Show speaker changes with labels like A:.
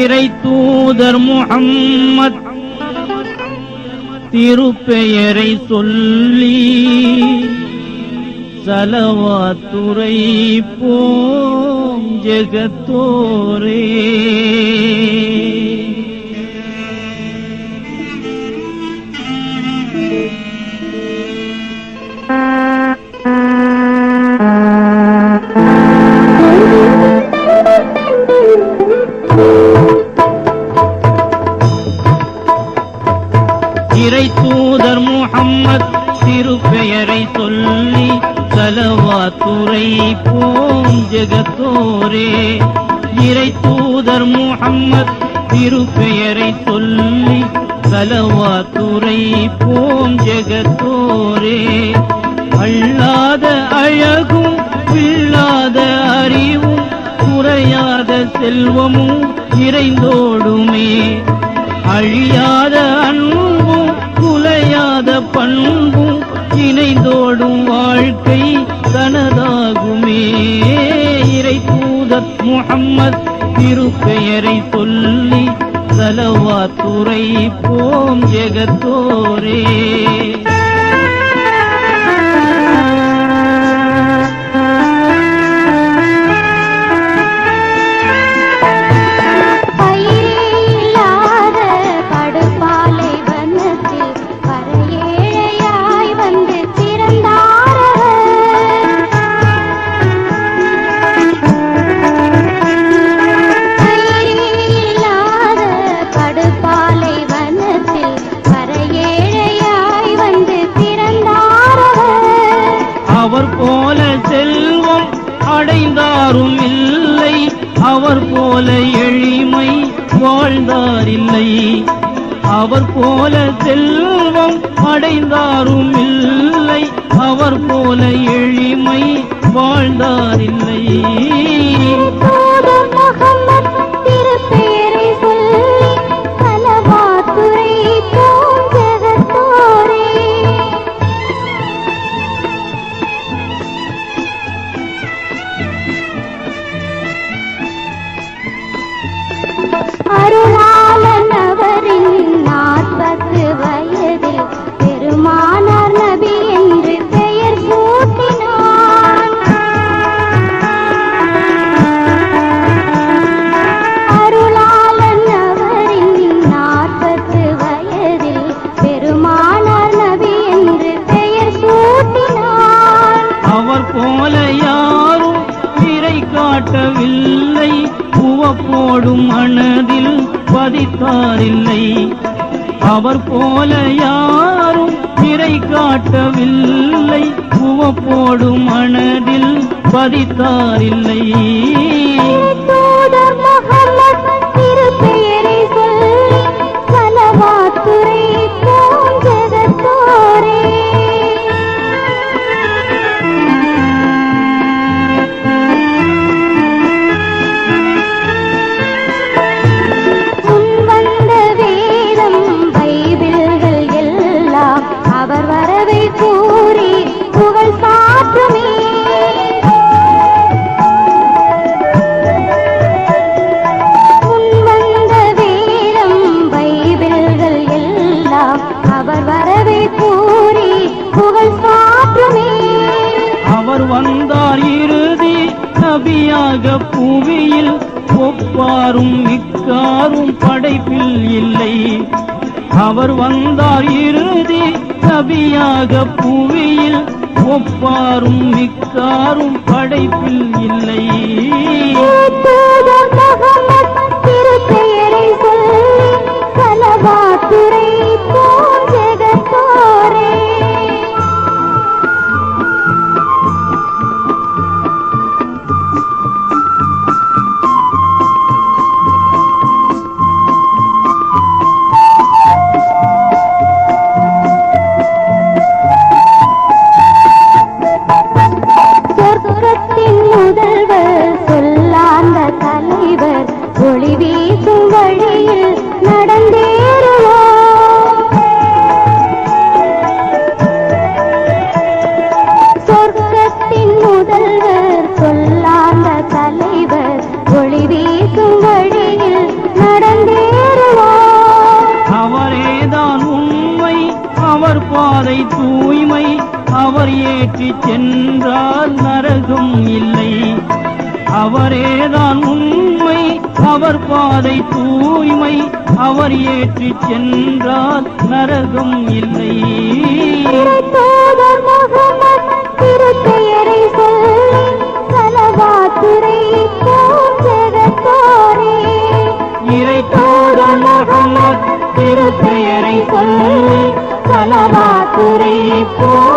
A: இறை தூதர் முகம்மத் திருப்பெயரை சொல்லி சலவாத்துறை போம் ஜெகத்தோரே. உரை போம் ஜெகத்தோரே இறை தூதர் முகம்மத் திருப்பெயரை சொல்லி சலவாத்துறை போம் ஜெகத்தோரே. அல்லாத அழகும் இல்லாத அறிவும் குறையாத செல்வமும் இறைந்தோடுமே. அழியாத அன்பும் குலையாத பண்பும் இணைந்தோடு ஹசரத் முகம்மத் திருப்பெயரை சொல்லி சலவா துறை போம் ஜெகத்தோரே. வாழ்ந்தாரும் இல்லை. அவர் போல எளிமை வாழ்ந்தாரில்லை. அவர் போல செல்வம் அடைந்தாரும் இல்லை. அவர் போல எளிமை வாழ்ந்தாரில்லை. ஓடும் மனதில் பதித்தாரில்லை. அவர் போல யாரும் திரை காட்டவில்லை. உவப்போடும் மனதில் பதித்தாரில்லை. நபியாக பூமியில் ஒப்பாரும் மிக்காரும் படைப்பில் இல்லை. அவர் வந்தார் இறுதி நபியாக பூமியில் ஒப்பாரும் மிக்காரும் படைப்பில் இல்லை. பாதை தூய்மை அவர் ஏற்றிச் சென்றால் நரகம் இல்லை. அவரேதான் உண்மை அவர் பாதை தூய்மை அவர் ஏற்றிச் சென்றால் நரகம் இல்லை. முகமது திருப்பெயரை சொல்லி சலவாத்துரை போ